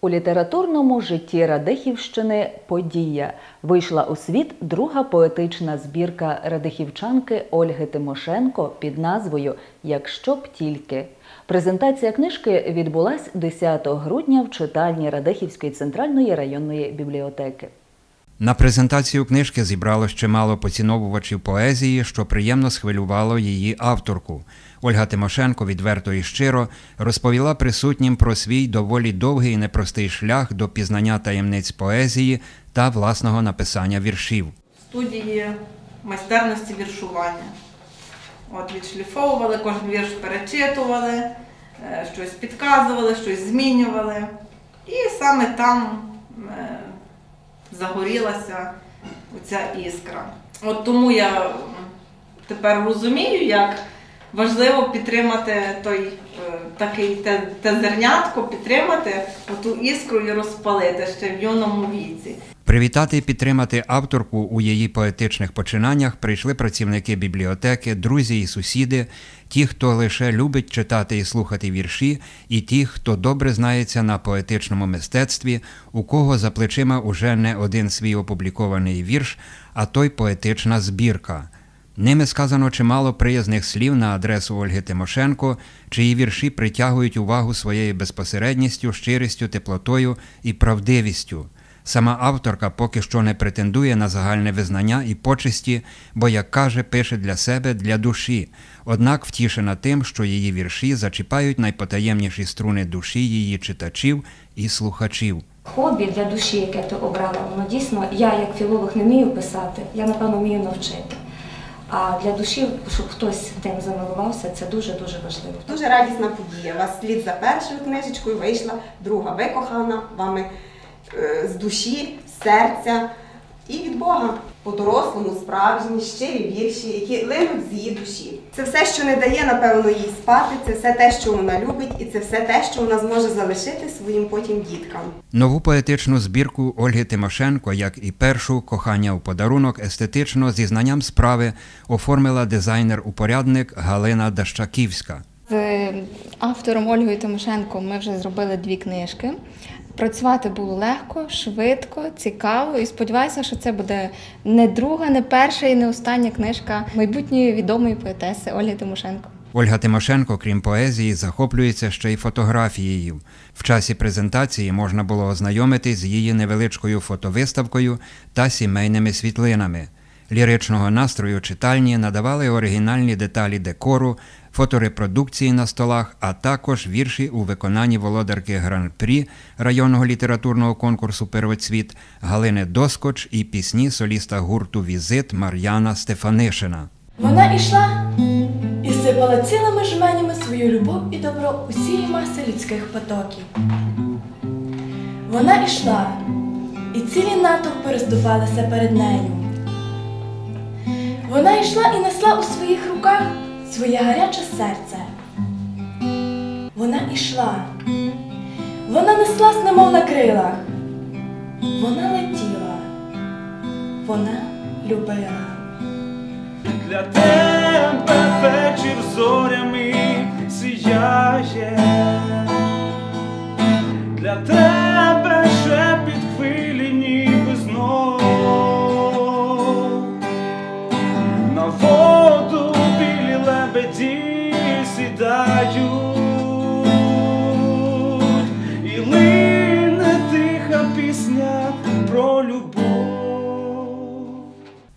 У літературному житті Радихівщини подія вийшла у світ друга поетична збірка радихівчанки Ольги Тимошенко під назвою Якщо б тільки. Презентація книжки відбулась 10 грудня в читальні Радихівської центральної районної бібліотеки. На презентацію книжки зібралось чимало поціновувачів поезії, що приємно схвилювало її авторку. Ольга Тимошенко відверто і щиро розповіла присутнім про свій доволі довгий і непростий шлях до пізнання таємниць поезії та власного написання віршів. студії майстерності віршування. От відшліфовували, кожен вірш перечитували, е, щось підказували, щось змінювали. І саме там загорілася оця іскра. От тому я тепер розумію, як важливо підтримати той е, такий те, те зернятко, підтримати оту іскру і розпалити ще в юному віці. Привітати і підтримати авторку у її поетичних починаннях прийшли працівники бібліотеки, друзі і сусіди, ті, хто лише любить читати і слухати вірші, і ті, хто добре знається на поетичному мистецтві, у кого за плечима уже не один свій опублікований вірш, а той поетична збірка. Ними сказано чимало приязних слів на адресу Ольги Тимошенко, чиї вірші притягують увагу своєю безпосередністю, щирістю, теплотою і правдивістю. Сама авторка поки що не претендує на загальне визнання і почесті, бо, як каже, пише для себе, для душі, однак втішена тим, що її вірші зачіпають найпотаємніші струни душі її читачів і слухачів. Хобі для душі, яке ти обрала, воно дійсно, я як філолог не вмію писати, я напевно вмію навчити. А для душі, щоб хтось тим замилувався, це дуже-дуже важливо. Дуже радісна подія. У вас слід за першою книжечкою вийшла друга викохана вами з душі, з серця і від Бога. По-дорослому, справжні, щирі вірші, які линуть з її душі. Це все, що не дає, напевно, їй спати, це все те, що вона любить, і це все те, що вона зможе залишити своїм потім діткам. Нову поетичну збірку Ольги Тимошенко, як і першу кохання у подарунок, естетично зі знанням справи оформила дизайнер-упорядник Галина Дащаківська. З автором Ольгою Тимошенко ми вже зробили дві книжки. Працювати було легко, швидко, цікаво. І сподіваюся, що це буде не друга, не перша і не остання книжка майбутньої відомої поетеси Ольги Тимошенко. Ольга Тимошенко, крім поезії, захоплюється ще й фотографією. В часі презентації можна було ознайомитись з її невеличкою фотовиставкою та сімейними світлинами. Ліричного настрою читальні надавали оригінальні деталі декору, фоторепродукції на столах, а також вірші у виконанні володарки гран-прі районного літературного конкурсу Первоцвіт Галини Доскоч і пісні соліста гурту Візит Мар'яна Стефанишина. Вона ішла і сипала цілими жменями свою любов і добро усієї маси людських потоків. Вона ішла, і цілі натовпи роздувалися перед нею. Вона йшла і несла у своїх руках своє гаряче серце. Вона ішла, вона неслась, немов на крилах. Вона летіла, вона любила. Для тебе вечір зорями сіяє, для тебе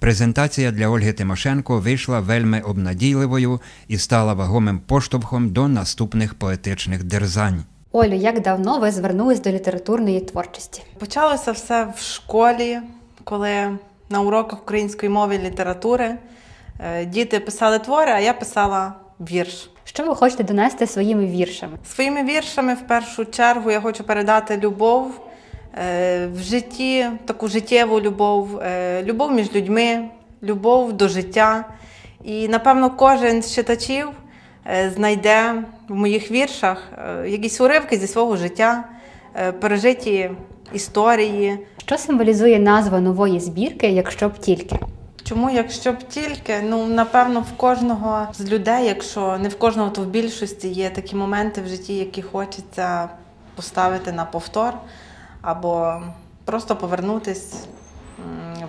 Презентація для Ольги Тимошенко вийшла вельми обнадійливою і стала вагомим поштовхом до наступних поетичних дерзань. Олю, як давно ви звернулись до літературної творчості? Почалося все в школі, коли на уроках української мови і літератури е, діти писали твори, а я писала вірш. Що ви хочете донести своїми віршами? Своїми віршами в першу чергу я хочу передати любов в житті, таку життєву любов, е, любов між людьми, любов до життя. І напевно кожен з читачів е, знайде в моїх віршах е, якісь уривки зі свого життя, е, пережиті історії. Що символізує назва нової збірки, якщо б тільки? Чому, якщо б тільки, ну напевно, в кожного з людей, якщо не в кожного, то в більшості є такі моменти в житті, які хочеться поставити на повтор, або просто повернутись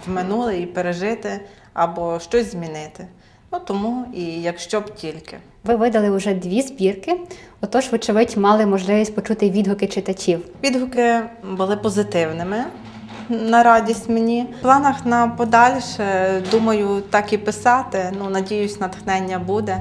в минуле і пережити, або щось змінити. Ну тому і якщо б тільки. Ви видали вже дві збірки, отож, вочевидь, мали можливість почути відгуки читачів. Відгуки були позитивними на радість мені. В планах на подальше, думаю, так і писати. Ну, надіюсь, натхнення буде.